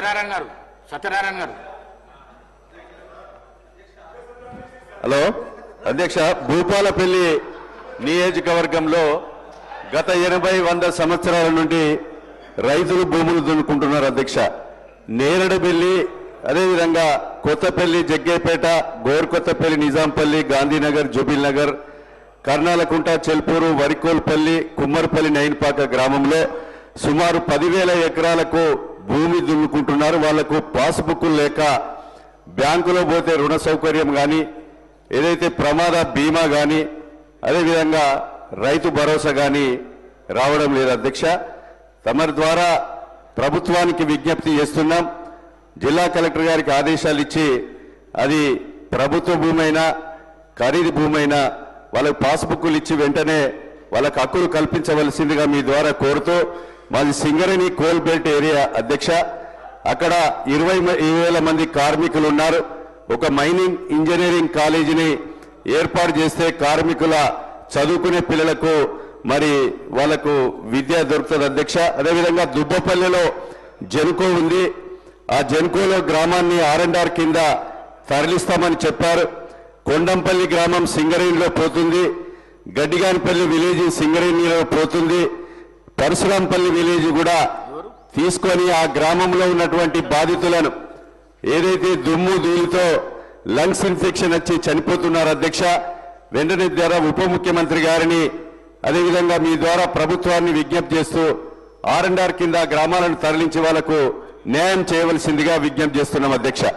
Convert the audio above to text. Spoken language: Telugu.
సత్యనారాయణ గారు సత్యనారాయణ గారు. హలో అధ్యక్ష భూపాలపల్లి నియోజకవర్గంలో గత ఎనభై వంద సంవత్సరాల నుండి రైతులు భూములు దున్నుకుంటున్నారు అధ్యక్ష. నేరడబెల్లి అదేవిధంగా కొత్తపల్లి జగ్గేపేట గోర్కొత్తపల్లి నిజాంపల్లి గాంధీనగర్ జుబిల్ నగర్ కర్నాలకుంట చెల్పూరు వరికోల్పల్లి కుమ్మర్పల్లి నైన్పాక గ్రామంలో సుమారు పదివేల ఎకరాలకు భూమి దున్నుకుంటున్నారు వాళ్ళకు పాస్బుక్లు లేక బ్యాంకులో పోతే రుణ సౌకర్యం కానీ ఏదైతే ప్రమాద బీమా కానీ అదేవిధంగా రైతు భరోసా కానీ రావడం లేదు అధ్యక్ష. తమరి ద్వారా ప్రభుత్వానికి విజ్ఞప్తి చేస్తున్నాం. జిల్లా కలెక్టర్ గారికి ఆదేశాలు ఇచ్చి అది ప్రభుత్వ భూమైనా ఖరీదు భూమైనా వాళ్ళకు పాస్బుక్లు ఇచ్చి వెంటనే వాళ్ళకు హక్కులు కల్పించవలసిందిగా మీ ద్వారా కోరుతూ మాది సింగరేణి కోల్బెల్ట్ ఏరియా అధ్యక్ష. అక్కడ ఇరవై వేల మంది కార్మికులు ఉన్నారు. ఒక మైనింగ్ ఇంజనీరింగ్ కాలేజీని ఏర్పాటు చేస్తే కార్మికుల చదువుకునే పిల్లలకు మరి వాళ్ళకు విద్య దొరుకుతుంది అధ్యక్ష. అదేవిధంగా దుబ్బపల్లిలో జనుకో ఉంది. ఆ జనుకోలో గ్రామాన్ని ఆర్ అండ్ ఆర్ కింద తరలిస్తామని చెప్పారు. కొండంపల్లి గ్రామం సింగరేణిలో పోతుంది. గడ్డిగానిపల్లి విలేజ్ సింగరేణిలో పోతుంది. పరశురాంపల్లి విలేజ్ కూడా తీసుకొని ఆ గ్రామంలో ఉన్నటువంటి బాధితులను ఏదైతే దుమ్ము ధూళితో లంగ్స్ ఇన్ఫెక్షన్ వచ్చి చనిపోతున్నారు అధ్యక్ష వెంటనే ద్వారా ఉప ముఖ్యమంత్రి గారిని అదేవిధంగా మీ ద్వారా ప్రభుత్వాన్ని విజ్ఞప్తి చేస్తూ ఆర్ అండ్ ఆర్ కింద గ్రామాలను తరలించి వాళ్ళకు న్యాయం చేయవలసిందిగా విజ్ఞప్తి చేస్తున్నాం అధ్యక్ష.